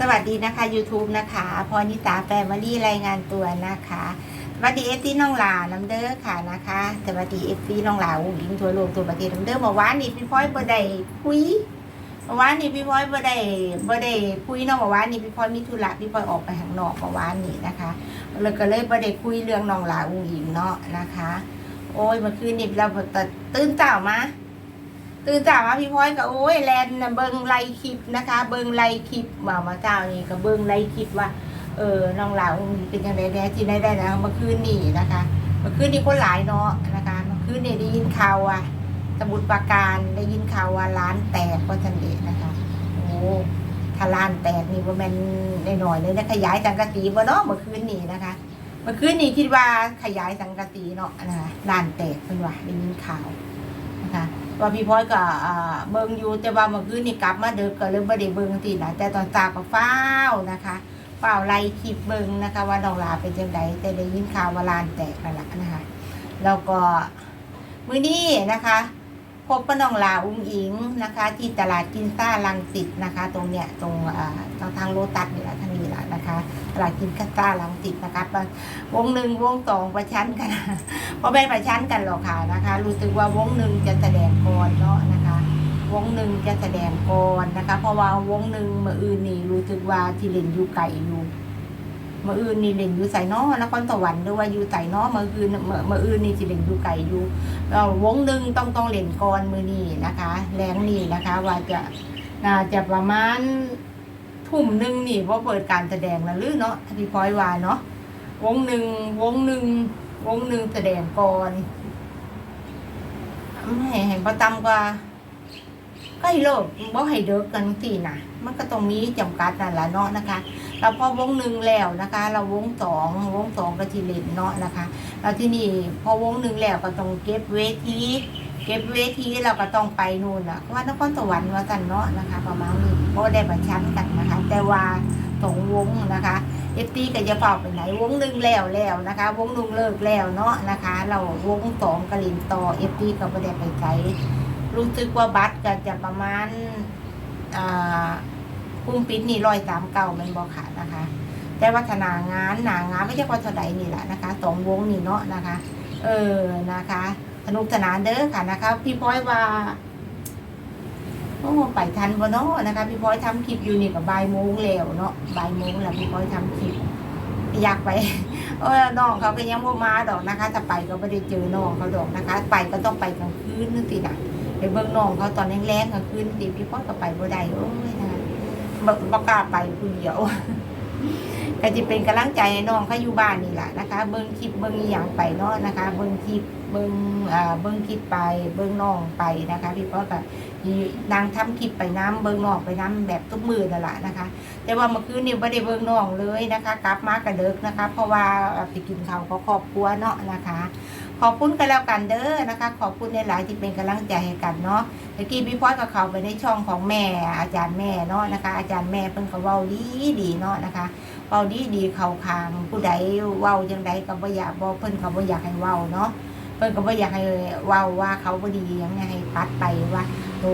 สวัสดีนะคะ YouTube นะคะ พรนิตาแฟมิลี่รายงานตัวนะคะสวัสดีเอฟซีน้องหลาน้ำเด้อค่ะนะคะสวัสดีเอฟซีน้องหลาอุ้งอิงทั่วโลกทั่วประเทศน้ำเด้อเมื่อวานนี้พี่พ้อยบ่ได้คุยเมื่อวานนี้พี่พ้อยบ่ได้บ่ได้คุยเนาะเมื่อวานนี้พี่พ้อยมีธุระพี่พ้อยออกไปข้างนอกเมื่อวานนี้นะคะเลยก็เลยบ่ได้คุยเรื่องน้องหลาอุ้งอิงเนาะนะคะ โอ้ยเมื่อคืนนี้เราตื่นเต้ามา ตื่นจากมาพี่พ้อยก็โอ้ยแลนนะเบิงไลคลิปนะคะ เบิงไลคลิปมามาเจ้านี่ก็เบิงไลคลิปว่า เออน้องหลาวเป็นยังไงแน่ที่ได้ได้นะเมื่อคืนนี่นะคะเมื่อคืนนี่คนหลายเนาะนะคะเมื่อคืนนี่ได้ยินข่าวว่าสมุดปราการได้ยินข่าวว่าร้านแตกก็ทันเดะนะคะโอ้ถ้าร้านแตกนี่ว่ามันหน่อยเลยนะขยายสังกะสีบ่เนาะเมื่อคืนนี่นะคะ เมื่อคืนนี่คิดว่าขยายสังกะสีเนาะนะคะร้านแตกเป็นว่าได้ยินข่าวนะคะ ว่าพี่พลอยก็เบิ่งอยู่แต่ว่าเมื่อคืนนี่กลับมาเดึกก็เลยบ่ได้เบิ่งทีนะแต่ตอนตาก็เฝ้านะคะเฝ้าไล่คลิปเบิ่งนะคะ ว่าน้องลาเป็นจังไดแต่ได้ยินข่าวว่าลานแตกนั่นแหละนะคะ แล้วก็มื้อนี้นะคะ พบกับน้องลาอุ้งอิงนะคะ ที่ตลาดกินซ่าลังสิตนะคะ ตรงเนี้ยตรงทางทางโลตัสนี่แหละทานี้แหละนะคะ ตลาดกินซ่าลังสิตนะคะวงหนึ่งวงสองประชันกันเพราะเป็นประชันกันหรอกค่ะนะคะ รู้สึกว่าวงหนึ่งจะแสดงก่อนเนาะนะคะ วงหนึ่งจะแสดงก่อนนะคะ เพราะว่าวงหนึ่งมืออื่นนี่รู้สึกว่าที่เล่นอยู่ไก่อยู่ มื่ออื่นนี่เล่นอยู่ใส่นอนครสวรรค์หรือว่าอยู่ใส่นอเมื่อคืนเมื่อเมื่ออื่นนี่ที่เล่นอยู่ไก่อยู่เราวงหนึ่งต้องต้องเล่นก่อนมือนี่นะคะ แรงนี่นะคะ ว่าจะน่าจะประมาณทุ่มหนึ่งนี่ว่าเปิดการแสดงแล้วหรือเนาะที่พลอยวาเนาะวงหนึ่งวงหนึ่งวงหนึ่งแสดงก่อนไม่ให้ประตำกว่าก็ให้โลกบ่ให้เดิกกันทีนะมันก็ต้องมีจำกัดนั่นแหละเนาะนะคะ เราพอวงหนึ่งแล้วนะคะ เราวงสองวงสองก็ทีเล่นเนาะนะคะแล้วที่นี่พอวงหนึ่งแล้วก็ต้องเก็บเวทีเก็บเวทีเราก็ต้องไปนู่นอะว่านครสวรรค์ว่ากันเนาะนะคะ ประมาณนี้เพราะได้ประชันกันนะคะ แต่ว่าสองวงนะคะเอฟตีก็จะเฝ้าไปไหนวงหนึ่งแล้วแล้วนะคะ วงหนึ่งเลิกแล้วเนาะนะคะ เราวงสองกระลินต่อเอฟตีก็ไม่ได้ไปใช้รู้สึกว่าบัตรก็จะประมาณอ่า คุ้มปิดนี่ร้อยสามเก้ามันบอขาดนะคะ แต่วัฒนางานหนางานไม่ใช่ว่าเท่าใดนี่แหละนะคะสองวงนี่เนาะนะคะ เออนะคะสนุกสนานเด้อค่ะนะคะ พี่พ้อยว่าโอ้ไปทันบ่เนาะนะคะ พี่พลอยทำคลิปอยู่นี่กับบ่ายโมงแล้วเนาะบ่ายโมงแล้วพี่พลอยทำคลิปอยากไปเออน้องเขาก็ยังบ่มาดอกนะคะถ้าไปก็ไม่ได้เจอน้องเขาดอกนะคะ ไปก็ต้องไปกลางคืนนึงสินะไปเบิ่งน้องเขาตอนแรงๆกลางคืนสิพี่พลอยก็ไปบ่ได้โอ้ยนะ บ่บกล้าไปคนเดียวก็จะเป็นกำลังใจให้น้องเขาอยู่บ้านนี่แหละนะคะ เบิ่งคลิปเบิ่งอย่างไปเนาะนะคะ เบิ่งคลิปเบิ่งอ่าเบิ่งคลิปไป เบิ่งน้องไปนะคะ พี่พลอยก็นางทำคลิปไปน้ำเบิ้งน้องไปน้ำแบบทุกมือนั่นแหละนะคะ แต่ว่าเมื่อคืนนี่ไม่ได้เบิ้งน้องเลยนะคะกลับมากระเดิกนะคะ เพราะว่าไปกินข้าวก็ครอบครัวเนาะนะคะ ขอบคุณกันแล้วกันเด้อนะคะ ขอบคุณในหลายที่เป็นกำลังใจให้กันเนาะเมื่อกี้พี่พอยก็เขาไปในช่องของแม่อาจารย์แม่เนาะนะคะ อาจารย์แม่เพิ่นก็เว้าดีดีเนาะนะคะเว้าดีดีเขาคางผู้ใดเว้าจังใดก็บ่อยากบ่เพิ่นก็บ่อยากให้เว้าเนาะเพิ่นก็บ่อยากให้เว้าว่าเขาบ่ดียังไงให้ปัดไปว่าโต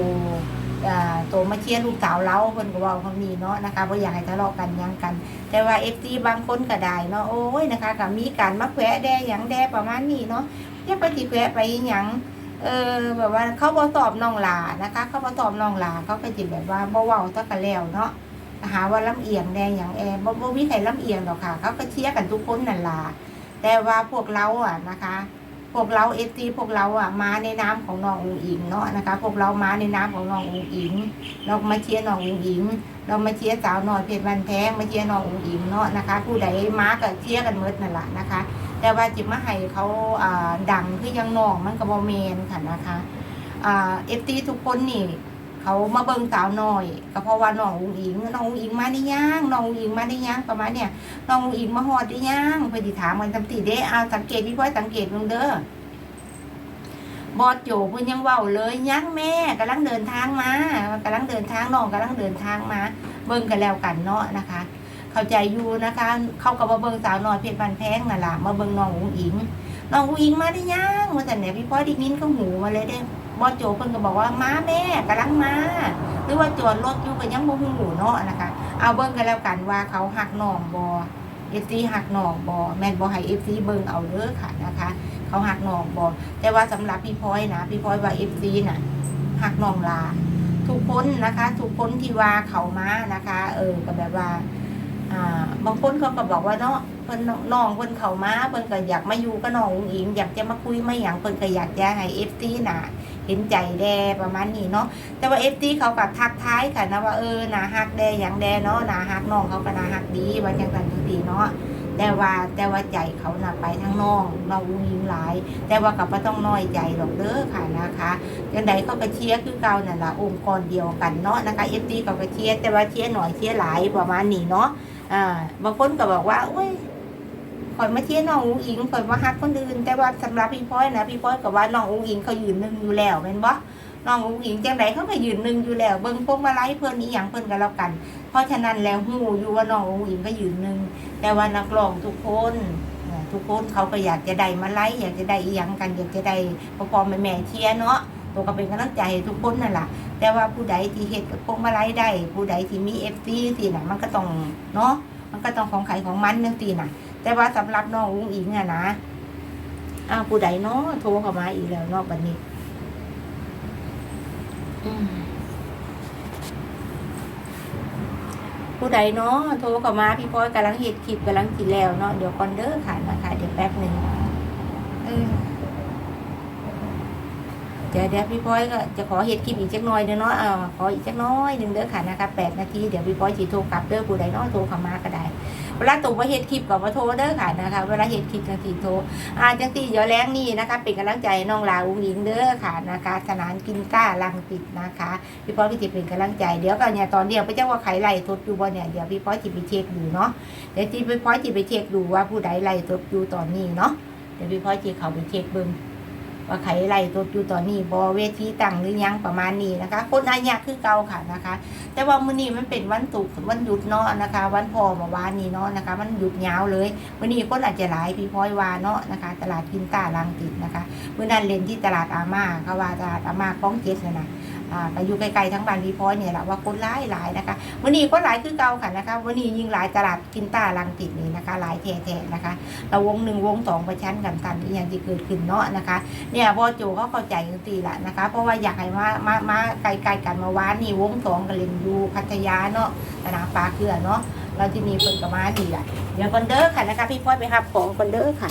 โตมาเชียร์ลูกสาวเราเพิ่นก็เว้าหนีเนาะนะคะบ่อยากให้ทะเลาะกันยังกัน แต่ว่า FT บางคนก็ได้เนาะโอ้ยนะคะก็มีการมาแขวะแดหยังแดประมาณนี้เนาะอย่าไปสิแขวะไปหยังเออแบบว่าเขาบ่ตอบน้องหลานะคะ เขาบ่ตอบน้องหลาเขาก็จิแบบว่าบ่เว้าซะกันแล้วเนาะหาว่าลำเอียงแดหยังแอบ่บ่มีใครลำเอียงดอกค่ะ เขาก็เชียร์กันทุกคนนั่นล่ะแต่ว่าพวกเราอะนะคะ พวกเราเอฟซีพวกเราอะมาในน้ำของน้องอุ๋งอิงเนาะนะคะ พวกเรามาในน้ำของน้องอุ๋งอิง เรามาเชียร์น้องอุ๋งอิง เรามาเชียร์สาวหน่อยเพชรวันแท้มาเชียร์น้องอุ๋งอิงเนาะนะคะ ผู้ใดมากับเชียร์กันเมดนั่นแหละนะคะ แต่ว่าจิมาให้เขาอ่าดังคือยังน้องมันกับ่เมนค่ะนะคะอ่าเอฟซีทุกคนนี่ เขามาเบิ่งสาวน้อย ก็เพราะว่าน้องอุ๋งอิงน้องอุ๋งอิงมาได้ย่างน้องอุ๋งอิงมาได้ย่างประมาณเนี่ยน้องอุ๋งอิงมาฮอดได้ย่างเพื่อที่ถามมันจำติเด้เอาสังเกตพี่พ่อยสังเกตลงเด้อบอดโจเพิ่นยังเว้าเลยยังแม่กำลังเดินทางมากำลังเดินทางน้องกำลังเดินทางมา เบิ่งกันแล้วกันเนาะนะคะ เข้าใจอยู่นะคะ เขาก็มาเบิ่งสาวน้อยเพชรบันแพงนั่นล่ะมาเบิ่งน้องอุ๋งอิงน้องอุ๋งอิงมาได้ยังว่าแต่เนี่ยพี่พ่อไดิยินเข้าหูมาเลยได้ บอโจเพิ่นก็บอกว่ามาแม่กำลังมา หรือว่าจอดรถอยู่ก็ยังบ่ฮู้เนาะนะคะ เอาเบิ่งกันแล้วกันว่าเขาหักน้องบ่เอฟซีหักน้องบ่แม่นบ่ให้เอฟซีเบิ่งเอาเด้อค่ะนะคะ เขาหักน้องบ่แต่ว่าสำหรับพี่พลอยนะพี่พลอยว่าเอฟซีน่ะหักน้องลาทุกคนนะคะ ทุกคนที่ว่าเขามานะคะ เออก็แบบว่า อ่าบางคนเขาก็บอกว่าเนาะเพิ่นน้องเพิ่นเขามาเพิ่นก็อยากมาอยู่กับน้องอุ๋งอิงอยากจะมาคุยมาหยังเพิ่นก็อยากจะให้เอฟซีน่ะเห็นใจแดประมาณนี้เนาะแต่ว่าเอฟซีเขาก็ทักท้ายค่ะนะว่าเออน่าฮักแดอย่างแดเนาะน่าฮักน้องเขาก็น่าฮักดีว่าจังสันจังสีเนาะแต่ว่าแต่ว่าใจเขาน่ะไปทั้งน้องน้องอุ๋งอิงหลาย แต่ว่าก็บ่ต้องน้อยใจหรอกเด้อค่ะนะคะจังใดเขาก็เชียร์คือเก่านั่นละองค์กรเดียวกันเนาะนะคะเอฟซีเขาก็เชียร์แต่ว่าเชียร์หน่อยเชียร์หลายประมาณนี้เนาะ อ่าบางคนก็บอกว่าโอ้ยข่อยมาเชียร์น้องอุ๋งอิงข่อยมาฮักคนอื่น แต่ว่าสำหรับพี่พลอยนะพี่พลอยก็ว่าน้องอุ๋งอิงเขายืนหนึ่งอยู่แล้วแม่นบ่น้องอุ๋งอิงจังใดเขาก็ยืนหนึ่งอยู่แล้ว เบิ่งพวกมาไล่เพิ่อนอีหยังเพิ่อนก็แล้วกัน เพราะฉะนั้นแล้วฮู้อยู่ว่าน้องอุ๋งอิงก็ยืนหนึ่งแต่ว่านักร้องทุกคนทุกคนเขาก็อยากจะได้มาไล่อยากจะได้อีหยังกัน อยากจะได้พอพอแม่แม่เชียเนาะ ตัวก็เป็นกำลังใจให้ทุกคนนั่นแหละแต่ว่าผู้ใดที่เฮ็ดพวกมาไล่ได้ ผู้ใดที่มีเอฟซีสิน่ะมันก็ต้องเนาะมันก็ต้องของใครของมันจังซี่น่ะแต่ว่าสำหรับน้องอุ๋งอิงอะนะอ้าวผู้ใดเนาะโทรเข้ามาอีกแล้วเนาะบัดนี้อืมผู้ใดเนาะโทรเข้ามาพี่พลอยกำลังเฮ็ดคลิปกำลังกินแล้วเนาะเดี๋ยวก่อนเด้อค่ะนะคะเดี๋ยวแป๊บหนึ่งเออ เดี๋ยวเดี๋ยวพี่พลอยก็จะขอเฮ็ดคลิปอีกจักน่อยเด้อเนาะเออขออีกจักน้อยหนึ่งเด้อค่ะนะคะแปดนาทีเดี๋ยวพี่พลอยสิโทรกลับเด้อผู้ใดเนาะโทรเข้ามาก็ได้ เวลาตู่มาเฮ็ดคลิปกับมาโทรเด้อค่ะนะคะ เวลาเฮ็ดคลิปจังสีโทรอ่าจังสีเดี๋ยวแรงนี่นะคะ เป็นกำลังใจน้องลาอุ้งอิงเด้อค่ะนะคะสนานกินก้าลังติดนะคะ พี่พ่อพี่จิเป็นกำลังใจเดี๋ยวก็เนี่ยตอนเดียวไปเจ้าว่าใครไล่ทดอยู่บ่เนี่ยเดี๋ยวพี่พ่อยจิไปเช็คดูเนาะเดี๋ยวที่พี่พ่อยจิไปเช็คดูว่าผู้ใดไล่ทดอยู่ตอนนี้เนาะเดี๋ยวพี่พ่อจิเขาไปเช็คเบิ่ง ว่าใครไล่ทดอยู่ตอนนี้บอเวทีตั้งหรือยังประมาณนี้นะคะ คนอายาคือเก่าค่ะนะคะ แต่ว่ามื้อนี้มันเป็นวันตุกวันหยุดเนาะนะคะ วันพอมาวานนี้เนาะนะคะ มันหยุดยาวเลยมื้อนี้คนอาจจะหลายพี่พ้อยวาเนาะนะคะ ตลาดกินตาลังติดนะคะมื้อนั้นเล่นที่ตลาดอาม่าเขาว่าตลาดอาม่าคลองเจ็ดนะนะ ก็อยู่ไกลๆทั้งบ้านพี่พลอยเนี่ยแหละว่าคนหลายหลายนะคะมื้อนี้คนหลายคือเก่าค่ะนะคะมื้อนี้ยิงหลายตลาดกินตาลังติดนี่นะคะหลายแท้ๆนะคะเราวงหนึ่งวงสองประชันกันกันที่ยังที่เกิดขึ้นเนาะนะคะ เนี่ยพ่อโจเขาเข้าใจกันตีละนะคะ เพราะว่าอยากให้มามามาไกลๆกันมาว้านนี่วงสองกันเล่นอยู่พัทยาเนาะสนามปลาเกลือเนาะเราที่นี่เพิ่นก็มาดีละเดี๋ยวคอนเดอร์ค่ะนะคะพี่พ่อยไปรับของคอนเดอร์ค่ะ